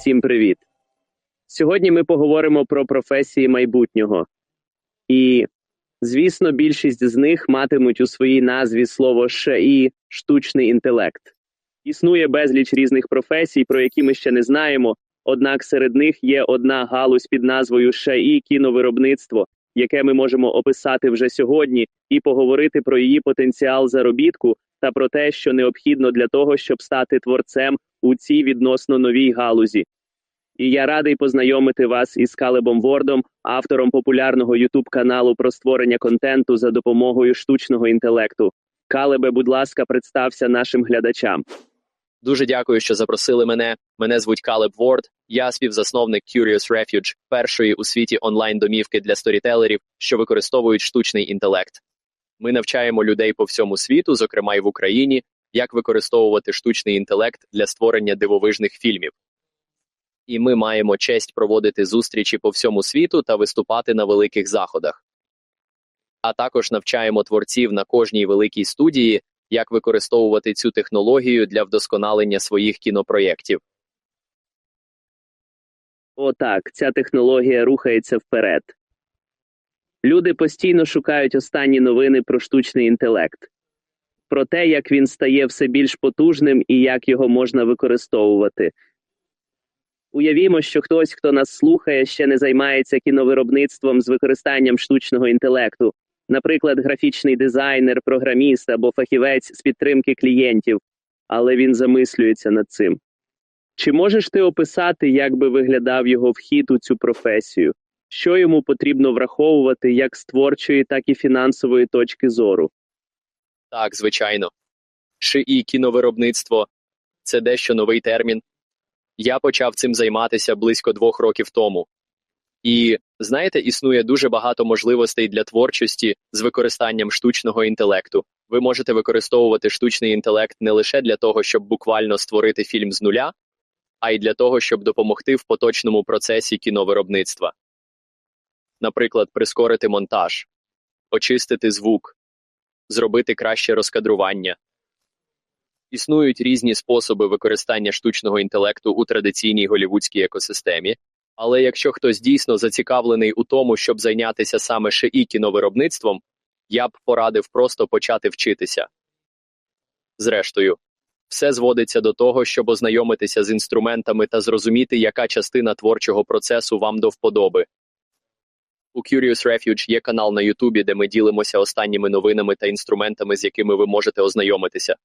Всім привіт! Сьогодні ми поговоримо про професії майбутнього. І, звісно, більшість з них матимуть у своїй назві слово «ШІ» – штучний інтелект. Існує безліч різних професій, про які ми ще не знаємо, однак серед них є одна галузь під назвою «ШІ» – кіновиробництво, яке ми можемо описати вже сьогодні, і поговорити про її потенціал заробітку та про те, що необхідно для того, щоб стати творцем у цій відносно новій галузі. І я радий познайомити вас із Калебом Вордом, автором популярного youtube каналу про створення контенту за допомогою штучного інтелекту. Калебе, будь ласка, представся нашим глядачам. Дуже дякую, що запросили мене. Мене звуть Калеб Ворд. Я співзасновник Curious Refuge, першої у світі онлайн-домівки для сторітелерів, що використовують штучний інтелект. Ми навчаємо людей по всьому світу, зокрема й в Україні, як використовувати штучний інтелект для створення дивовижних фільмів. І ми маємо честь проводити зустрічі по всьому світу та виступати на великих заходах. А також навчаємо творців на кожній великій студії, як використовувати цю технологію для вдосконалення своїх кінопроєктів. Отак, ця технологія рухається вперед. Люди постійно шукають останні новини про штучний інтелект, про те, як він стає все більш потужним і як його можна використовувати. Уявімо, що хтось, хто нас слухає, ще не займається кіновиробництвом з використанням штучного інтелекту, наприклад, графічний дизайнер, програміст або фахівець з підтримки клієнтів, але він замислюється над цим. Чи можеш ти описати, як би виглядав його вхід у цю професію? Що йому потрібно враховувати як з творчої, так і фінансової точки зору? Так, звичайно. ШІ кіновиробництво це дещо новий термін. Я почав цим займатися близько двох років тому. І знаєте, існує дуже багато можливостей для творчості з використанням штучного інтелекту. Ви можете використовувати штучний інтелект не лише для того, щоб буквально створити фільм з нуля, а й для того, щоб допомогти в поточному процесі кіновиробництва. Наприклад, прискорити монтаж, очистити звук, зробити краще розкадрування. Існують різні способи використання штучного інтелекту у традиційній голівудській екосистемі, але якщо хтось дійсно зацікавлений у тому, щоб зайнятися саме шиї кіновиробництвом, я б порадив просто почати вчитися. Зрештою, все зводиться до того, щоб ознайомитися з інструментами та зрозуміти, яка частина творчого процесу вам до вподоби. У Curious Refuge є канал на Ютубі, де ми ділимося останніми новинами та інструментами, з якими ви можете ознайомитися.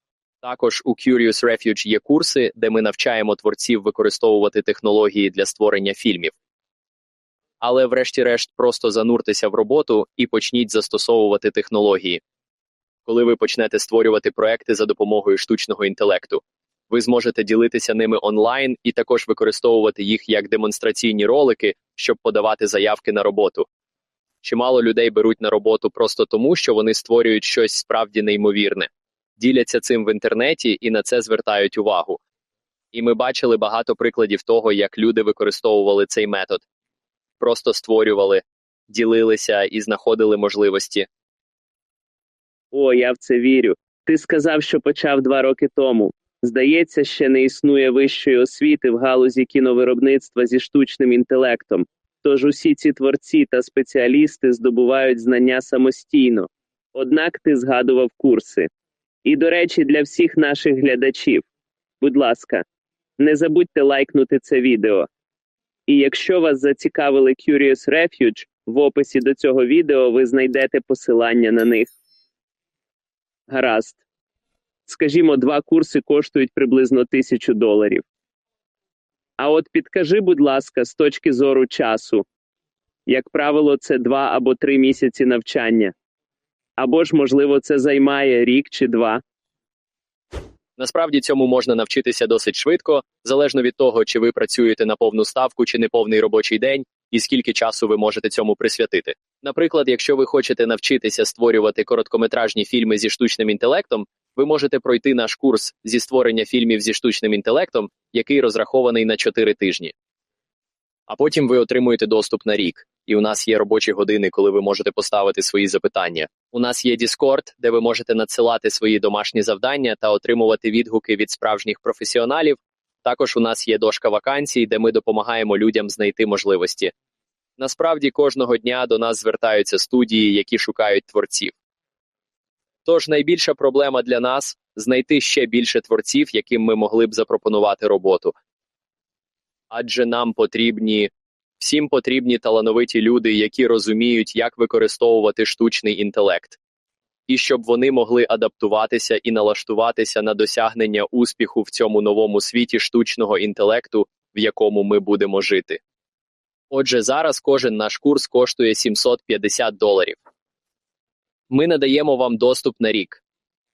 Також у Curious Refuge є курси, де ми навчаємо творців використовувати технології для створення фільмів. Але, врешті-решт, просто зануртеся в роботу і почніть застосовувати технології. Коли ви почнете створювати проекти за допомогою штучного інтелекту, ви зможете ділитися ними онлайн і також використовувати їх як демонстраційні ролики, щоб подавати заявки на роботу. Чимало людей беруть на роботу просто тому, що вони створюють щось справді неймовірне, діляться цим в інтернеті і на це звертають увагу. І ми бачили багато прикладів того, як люди використовували цей метод, просто створювали, ділилися і знаходили можливості. О, я в це вірю. Ти сказав, що почав два роки тому. Здається, ще не існує вищої освіти в галузі кіновиробництва зі штучним інтелектом. Тож усі ці творці та спеціалісти здобувають знання самостійно. Однак ти згадував курси. І, до речі, для всіх наших глядачів. Будь ласка, не забудьте лайкнути це відео. І якщо вас зацікавили Curious Refuge, в описі до цього відео ви знайдете посилання на них. Гаразд. Скажімо, два курси коштують приблизно тисячу доларів. А от підкажи, будь ласка, з точки зору часу. Як правило, це два або три місяці навчання. Або ж, можливо, це займає рік чи два. Насправді цьому можна навчитися досить швидко, залежно від того, чи ви працюєте на повну ставку чи неповний робочий день, і скільки часу ви можете цьому присвятити. Наприклад, якщо ви хочете навчитися створювати короткометражні фільми зі штучним інтелектом, ви можете пройти наш курс зі створення фільмів зі штучним інтелектом, який розрахований на 4 тижні. А потім ви отримуєте доступ на рік, і у нас є робочі години, коли ви можете поставити свої запитання. У нас є Discord, де ви можете надсилати свої домашні завдання та отримувати відгуки від справжніх професіоналів. Також у нас є дошка вакансій, де ми допомагаємо людям знайти можливості. Насправді кожного дня до нас звертаються студії, які шукають творців. Тож найбільша проблема для нас знайти ще більше творців, яким ми могли б запропонувати роботу. Адже нам потрібні всім потрібні талановиті люди, які розуміють, як використовувати штучний інтелект, і щоб вони могли адаптуватися і налаштуватися на досягнення успіху в цьому новому світі штучного інтелекту, в якому ми будемо жити. Отже, зараз кожен наш курс коштує 750 доларів. Ми надаємо вам доступ на рік,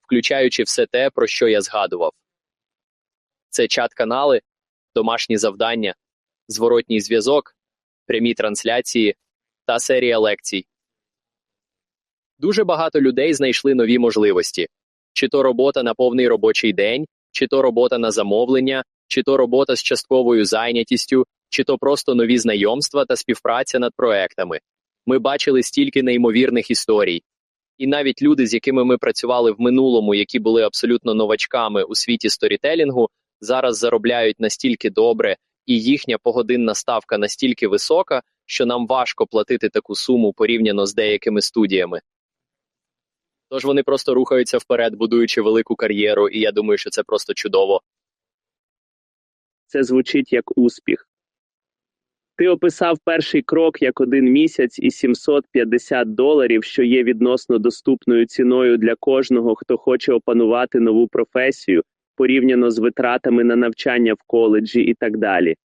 включаючи все те, про що я згадував. Це чат-канали, домашні завдання, зворотній зв'язок, прямі трансляції та серія лекцій. Дуже багато людей знайшли нові можливості: чи то робота на повний робочий день, чи то робота на замовлення, чи то робота з частковою зайнятістю, чи то просто нові знайомства та співпраця над проектами. Ми бачили стільки неймовірних історій. І навіть люди, з якими ми працювали в минулому, які були абсолютно новачками у світі сторітелінгу, зараз заробляють настільки добре, і їхня погодинна ставка настільки висока, що нам важко платити таку суму порівняно з деякими студіями. Тож вони просто рухаються вперед, будуючи велику кар'єру, і я думаю, що це просто чудово. Це звучить як успіх. Ти описав перший крок як один місяць і 750 доларів, що є відносно доступною ціною для кожного, хто хоче опанувати нову професію, порівняно з витратами на навчання в коледжі і так далі.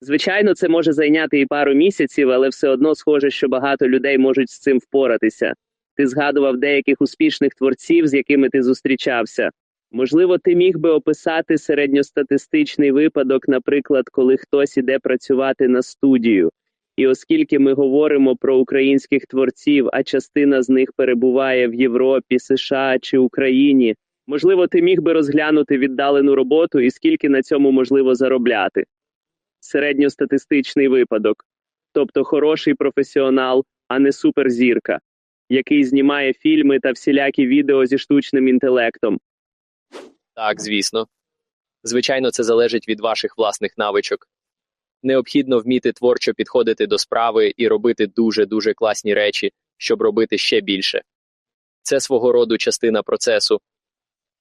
Звичайно, це може зайняти і пару місяців, але все одно схоже, що багато людей можуть з цим впоратися. Ти згадував деяких успішних творців, з якими ти зустрічався. Можливо, ти міг би описати середньостатистичний випадок, наприклад, коли хтось іде працювати на студію. І оскільки ми говоримо про українських творців, а частина з них перебуває в Європі, США чи Україні, можливо, ти міг би розглянути віддалену роботу і скільки на цьому можливо заробляти. Середньостатистичний випадок, тобто хороший професіонал, а не суперзірка, який знімає фільми та всілякі відео зі штучним інтелектом. Так, звісно. Звичайно, це залежить від ваших власних навичок. Необхідно вміти творчо підходити до справи і робити дуже-дуже класні речі, щоб робити ще більше. Це свого роду частина процесу.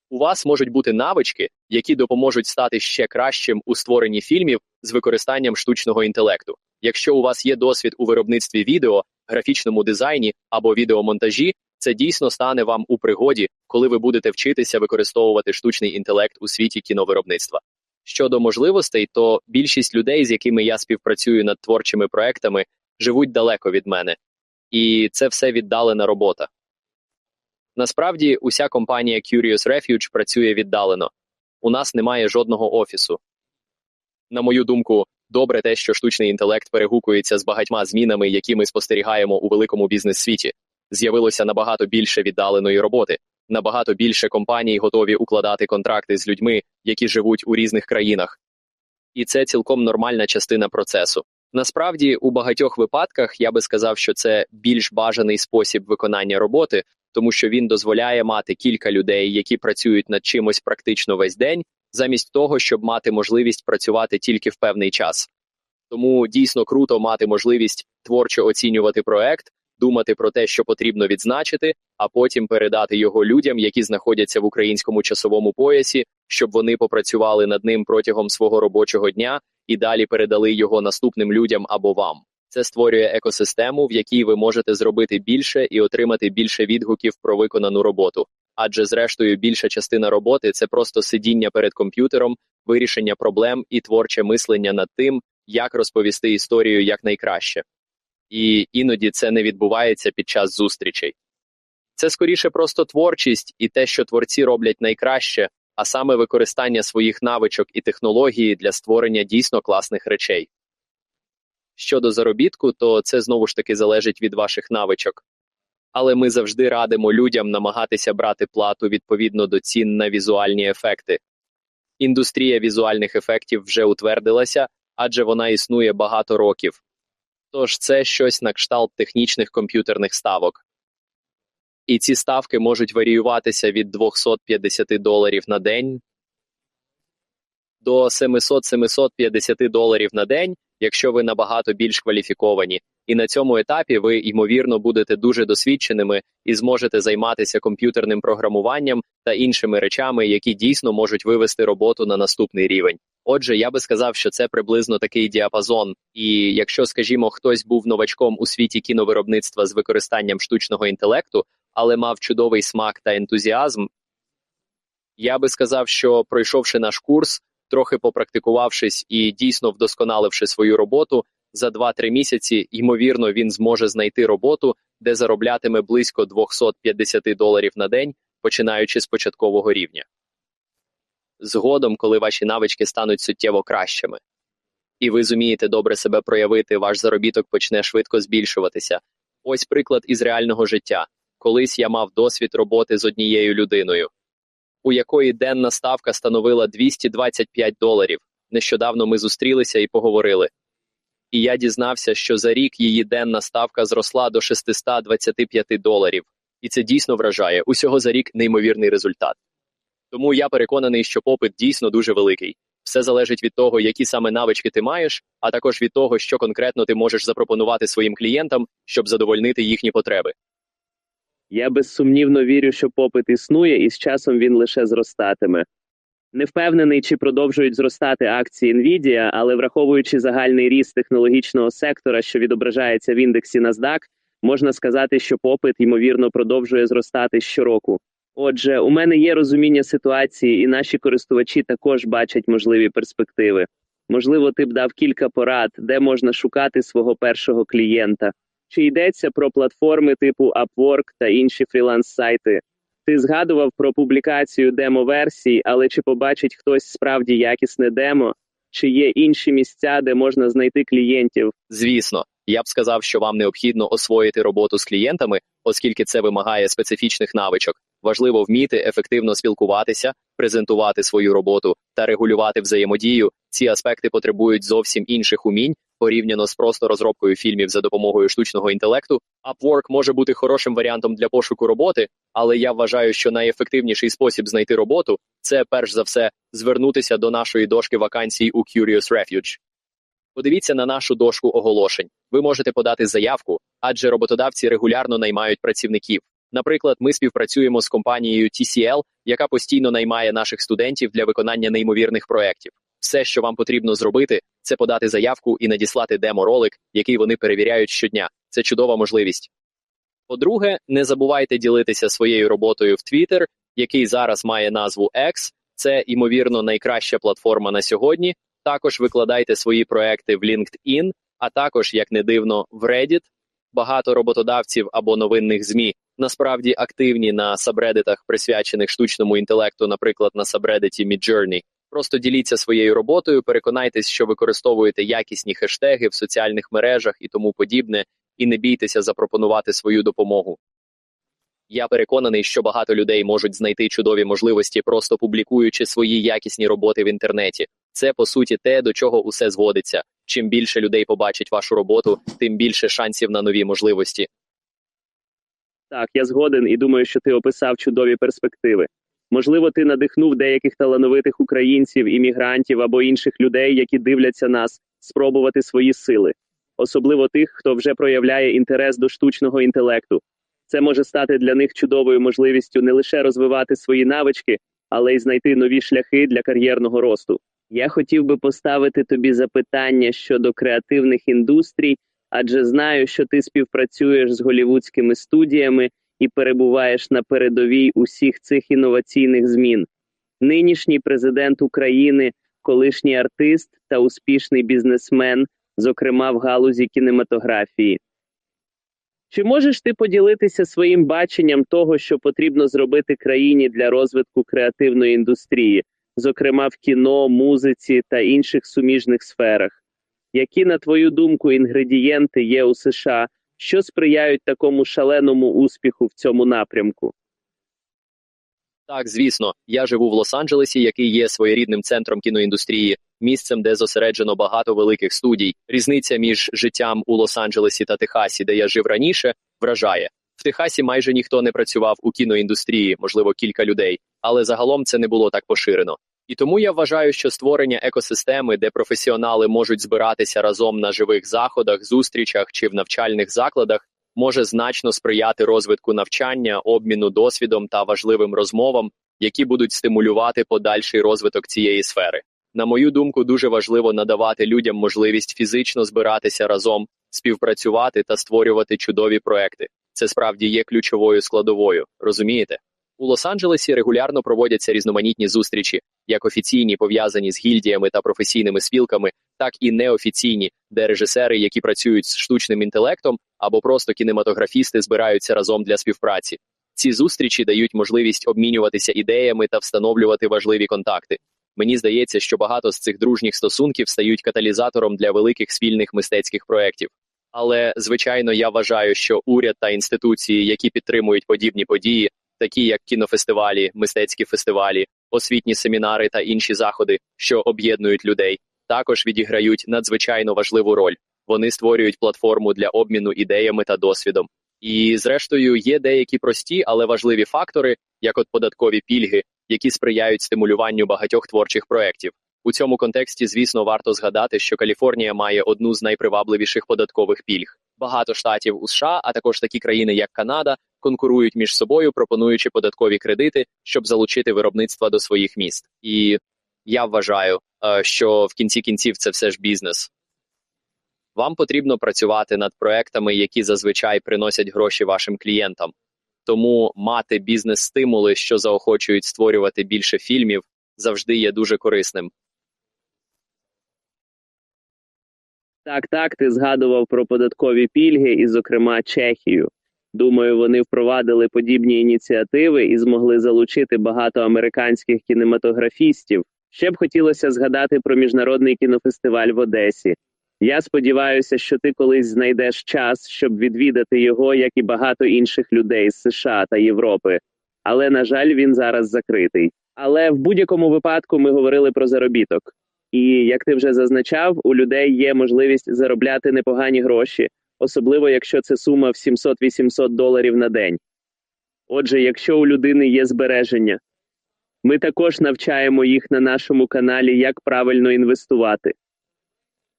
У вас можуть бути навички, які допоможуть стати ще кращим у створенні фільмів з використанням штучного інтелекту. Якщо у вас є досвід у виробництві відео, графічному дизайні або відеомонтажі, це дійсно стане вам у пригоді, коли ви будете вчитися використовувати штучний інтелект у світі кіновиробництва. Щодо можливостей, то більшість людей, з якими я співпрацюю над творчими проектами, живуть далеко від мене, і це все віддалена робота. Насправді, уся компанія Curious Refuge працює віддалено. У нас немає жодного офісу. На мою думку, добре те, що штучний інтелект перегукується з багатьма змінами, які ми спостерігаємо у великому бізнес-світі. З'явилося набагато більше віддаленої роботи, набагато більше компаній готові укладати контракти з людьми, які живуть у різних країнах. І це цілком нормальна частина процесу. Насправді, у багатьох випадках я би сказав, що це більш бажаний спосіб виконання роботи, тому що він дозволяє мати кілька людей, які працюють над чимось практично весь день, замість того, щоб мати можливість працювати тільки в певний час. Тому дійсно круто мати можливість творчо оцінювати проект, думати про те, що потрібно відзначити, а потім передати його людям, які знаходяться в українському часовому поясі, щоб вони попрацювали над ним протягом свого робочого дня і далі передали його наступним людям або вам. Це створює екосистему, в якій ви можете зробити більше і отримати більше відгуків про виконану роботу. Адже, зрештою, більша частина роботи це просто сидіння перед комп'ютером, вирішення проблем і творче мислення над тим, як розповісти історію якнайкраще. І іноді це не відбувається під час зустрічей. Це скоріше просто творчість і те, що творці роблять найкраще, а саме використання своїх навичок і технології для створення дійсно класних речей. Щодо заробітку, то це знову ж таки залежить від ваших навичок. Але ми завжди радимо людям намагатися брати плату відповідно до цін на візуальні ефекти. Індустрія візуальних ефектів вже утвердилася, адже вона існує багато років. Тож це щось на кшталт технічних комп'ютерних ставок. І ці ставки можуть варіюватися від 250 доларів на день до 700-750 доларів на день, якщо ви набагато більш кваліфіковані. І на цьому етапі ви, ймовірно, будете дуже досвідченими і зможете займатися комп'ютерним програмуванням та іншими речами, які дійсно можуть вивести роботу на наступний рівень. Отже, я би сказав, що це приблизно такий діапазон. І якщо, скажімо, хтось був новачком у світі кіновиробництва з використанням штучного інтелекту, але мав чудовий смак та ентузіазм, я би сказав, що пройшовши наш курс, трохи попрактикувавшись і дійсно вдосконаливши свою роботу, за 2-3 місяці, ймовірно, він зможе знайти роботу, де зароблятиме близько 250 доларів на день, починаючи з початкового рівня. Згодом, коли ваші навички стануть суттєво кращими, і ви зумієте добре себе проявити, ваш заробіток почне швидко збільшуватися. Ось приклад із реального життя. Колись я мав досвід роботи з однією людиною, у якої денна ставка становила 225 доларів. Нещодавно ми зустрілися і поговорили. І я дізнався, що за рік її денна ставка зросла до 625 доларів. І це дійсно вражає усього за рік неймовірний результат. Тому я переконаний, що попит дійсно дуже великий. Все залежить від того, які саме навички ти маєш, а також від того, що конкретно ти можеш запропонувати своїм клієнтам, щоб задовольнити їхні потреби. Я безсумнівно вірю, що попит існує, і з часом він лише зростатиме. Не впевнений, чи продовжують зростати акції Nvidia, але враховуючи загальний ріст технологічного сектора, що відображається в індексі NASDAQ, можна сказати, що попит ймовірно продовжує зростати щороку. Отже, у мене є розуміння ситуації, і наші користувачі також бачать можливі перспективи. Можливо, ти б дав кілька порад, де можна шукати свого першого клієнта. Чи йдеться про платформи типу Upwork та інші фріланс-сайти? Ти згадував про публікацію демо-версій, але чи побачить хтось справді якісне демо? Чи є інші місця, де можна знайти клієнтів? Звісно, я б сказав, що вам необхідно освоїти роботу з клієнтами, оскільки це вимагає специфічних навичок. Важливо вміти ефективно спілкуватися, презентувати свою роботу та регулювати взаємодію. Ці аспекти потребують зовсім інших умінь порівняно з просто розробкою фільмів за допомогою штучного інтелекту. Upwork може бути хорошим варіантом для пошуку роботи, але я вважаю, що найефективніший спосіб знайти роботу це перш за все звернутися до нашої дошки вакансій у Curious Refuge. Подивіться на нашу дошку оголошень. Ви можете подати заявку, адже роботодавці регулярно наймають працівників. Наприклад, ми співпрацюємо з компанією TCL, яка постійно наймає наших студентів для виконання неймовірних проєктів. Все, що вам потрібно зробити, це подати заявку і надіслати демо-ролик, який вони перевіряють щодня. Це чудова можливість. По-друге, не забувайте ділитися своєю роботою в Twitter, який зараз має назву X. Це, ймовірно, найкраща платформа на сьогодні. Також викладайте свої проекти в LinkedIn, а також, як не дивно, в Reddit. Багато роботодавців або новинних ЗМІ насправді активні на сабредитах, присвячених штучному інтелекту, наприклад, на сабредиті Midjourney. Просто діліться своєю роботою, переконайтесь, що використовуєте якісні хештеги в соціальних мережах і тому подібне, і не бійтеся запропонувати свою допомогу. Я переконаний, що багато людей можуть знайти чудові можливості, просто публікуючи свої якісні роботи в інтернеті. Це по суті те, до чого усе зводиться. Чим більше людей побачить вашу роботу, тим більше шансів на нові можливості. Так, я згоден і думаю, що ти описав чудові перспективи. Можливо, ти надихнув деяких талановитих українців, іммігрантів або інших людей, які дивляться нас, спробувати свої сили, особливо тих, хто вже проявляє інтерес до штучного інтелекту. Це може стати для них чудовою можливістю не лише розвивати свої навички, але й знайти нові шляхи для кар'єрного росту. Я хотів би поставити тобі запитання щодо креативних індустрій, адже знаю, що ти співпрацюєш з голівудськими студіями і перебуваєш на передовій усіх цих інноваційних змін. Нинішній президент України, колишній артист та успішний бізнесмен, зокрема в галузі кінематографії. Чи можеш ти поділитися своїм баченням того, що потрібно зробити країні для розвитку креативної індустрії, зокрема в кіно, музиці та інших суміжних сферах? Які, на твою думку, інгредієнти є у США, що сприяють такому шаленому успіху в цьому напрямку? Так, звісно, я живу в Лос-Анджелесі, який є своєрідним центром кіноіндустрії, місцем, де зосереджено багато великих студій. Різниця між життям у Лос-Анджелесі та Техасі, де я жив раніше, вражає. В Техасі майже ніхто не працював у кіноіндустрії, можливо, кілька людей, але загалом це не було так поширено. І тому я вважаю, що створення екосистеми, де професіонали можуть збиратися разом на живих заходах, зустрічах чи в навчальних закладах, може значно сприяти розвитку навчання, обміну досвідом та важливим розмовам, які будуть стимулювати подальший розвиток цієї сфери. На мою думку, дуже важливо надавати людям можливість фізично збиратися разом, співпрацювати та створювати чудові проекти. Це справді є ключовою складовою. Розумієте? У Лос-Анджелесі регулярно проводяться різноманітні зустрічі, як офіційні пов'язані з гільдіями та професійними спілками, так і неофіційні, де режисери, які працюють з штучним інтелектом, або просто кінематографісти збираються разом для співпраці. Ці зустрічі дають можливість обмінюватися ідеями та встановлювати важливі контакти. Мені здається, що багато з цих дружніх стосунків стають каталізатором для великих спільних мистецьких проєктів. Але, звичайно, я вважаю, що уряд та інституції, які підтримують подібні події, такі як кінофестивалі, мистецькі фестивалі, освітні семінари та інші заходи, що об'єднують людей, також відіграють надзвичайно важливу роль. Вони створюють платформу для обміну ідеями та досвідом. І, зрештою, є деякі прості, але важливі фактори, як от податкові пільги, які сприяють стимулюванню багатьох творчих проєктів. У цьому контексті, звісно, варто згадати, що Каліфорнія має одну з найпривабливіших податкових пільг. Багато штатів у США, а також такі країни, як Канада, конкурують між собою, пропонуючи податкові кредити, щоб залучити виробництва до своїх міст. І я вважаю, е, що в кінці кінців це все ж бізнес. Вам потрібно працювати над проектами, які зазвичай приносять гроші вашим клієнтам. Тому мати бізнес-стимули, що заохочують створювати більше фільмів, завжди є дуже корисним. Так, так, ти згадував про податкові пільги і, зокрема, Чехію. Думаю, вони впровадили подібні ініціативи і змогли залучити багато американських кінематографістів. Ще б хотілося згадати про міжнародний кінофестиваль в Одесі. Я сподіваюся, що ти колись знайдеш час, щоб відвідати його, як і багато інших людей з США та Європи. Але на жаль, він зараз закритий. Але в будь-якому випадку ми говорили про заробіток. І як ти вже зазначав, у людей є можливість заробляти непогані гроші, особливо якщо це сума в 700-800 доларів на день. Отже, якщо у людини є збереження, ми також навчаємо їх на нашому каналі, як правильно інвестувати.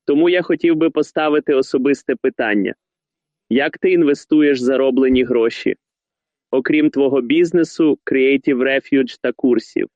Тому я хотів би поставити особисте питання: як ти інвестуєш зароблені гроші, окрім твого бізнесу, Creative Refuge та курсів?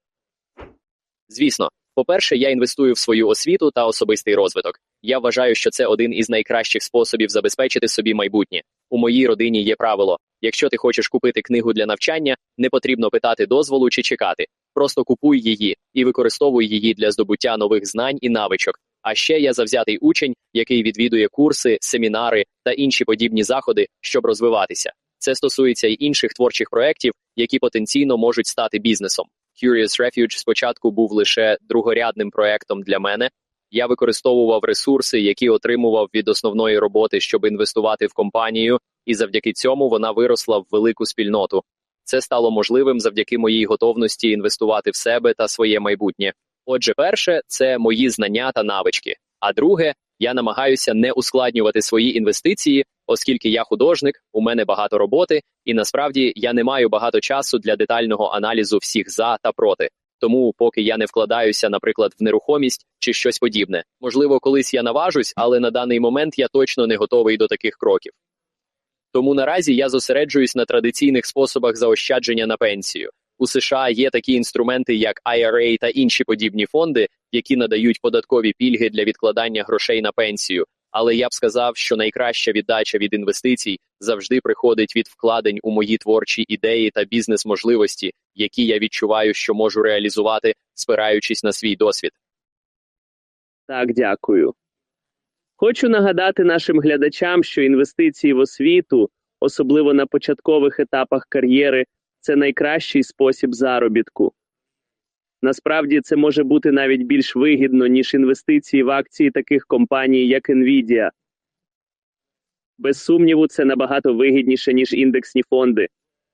Звісно, по-перше, я інвестую в свою освіту та особистий розвиток. Я вважаю, що це один із найкращих способів забезпечити собі майбутнє. У моїй родині є правило: якщо ти хочеш купити книгу для навчання, не потрібно питати дозволу чи чекати. Просто купуй її і використовуй її для здобуття нових знань і навичок. А ще я завзятий учень, який відвідує курси, семінари та інші подібні заходи, щоб розвиватися. Це стосується й інших творчих проєктів, які потенційно можуть стати бізнесом. Curious Refuge спочатку був лише другорядним проектом для мене. Я використовував ресурси, які отримував від основної роботи, щоб інвестувати в компанію, і завдяки цьому вона виросла в велику спільноту. Це стало можливим завдяки моїй готовності інвестувати в себе та своє майбутнє. Отже, перше це мої знання та навички. А друге, я намагаюся не ускладнювати свої інвестиції, оскільки я художник, у мене багато роботи, і насправді я не маю багато часу для детального аналізу всіх за та проти. Тому, поки я не вкладаюся, наприклад, в нерухомість чи щось подібне. Можливо, колись я наважусь, але на даний момент я точно не готовий до таких кроків. Тому наразі я зосереджуюсь на традиційних способах заощадження на пенсію. У США є такі інструменти, як IRA та інші подібні фонди, які надають податкові пільги для відкладання грошей на пенсію. Але я б сказав, що найкраща віддача від інвестицій завжди приходить від вкладень у мої творчі ідеї та бізнес-можливості, які я відчуваю, що можу реалізувати, спираючись на свій досвід. Так, дякую. Хочу нагадати нашим глядачам, що інвестиції в освіту, особливо на початкових етапах кар'єри, це найкращий спосіб заробітку. Насправді це може бути навіть більш вигідно, ніж інвестиції в акції таких компаній, як Nvidia. Без сумніву, це набагато вигідніше, ніж індексні фонди.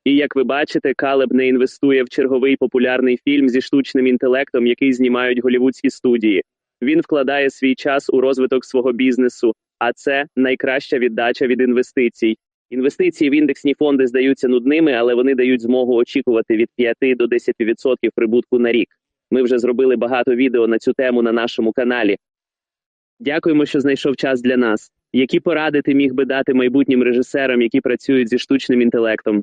І як ви бачите, Калеб не інвестує в черговий популярний фільм зі штучним інтелектом, який знімають голівудські студії. Він вкладає свій час у розвиток свого бізнесу, а це найкраща віддача від інвестицій. Інвестиції в індексні фонди здаються нудними, але вони дають змогу очікувати від 5 до 10% прибутку на рік. Ми вже зробили багато відео на цю тему на нашому каналі. Дякуємо, що знайшов час для нас. Які поради ти міг би дати майбутнім режисерам, які працюють зі штучним інтелектом?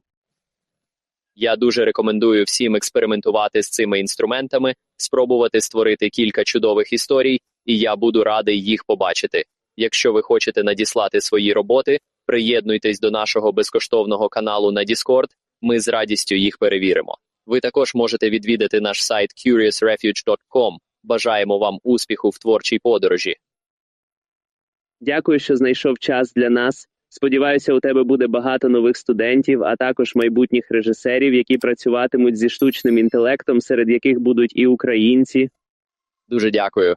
Я дуже рекомендую всім експериментувати з цими інструментами, спробувати створити кілька чудових історій, і я буду радий їх побачити. Якщо ви хочете надіслати свої роботи, Приєднуйтесь до нашого безкоштовного каналу на Discord, ми з радістю їх перевіримо. Ви також можете відвідати наш сайт curiousrefuge.com. Бажаємо вам успіху в творчій подорожі. Дякую, що знайшов час для нас. Сподіваюся, у тебе буде багато нових студентів, а також майбутніх режисерів, які працюватимуть зі штучним інтелектом, серед яких будуть і українці. Дуже дякую.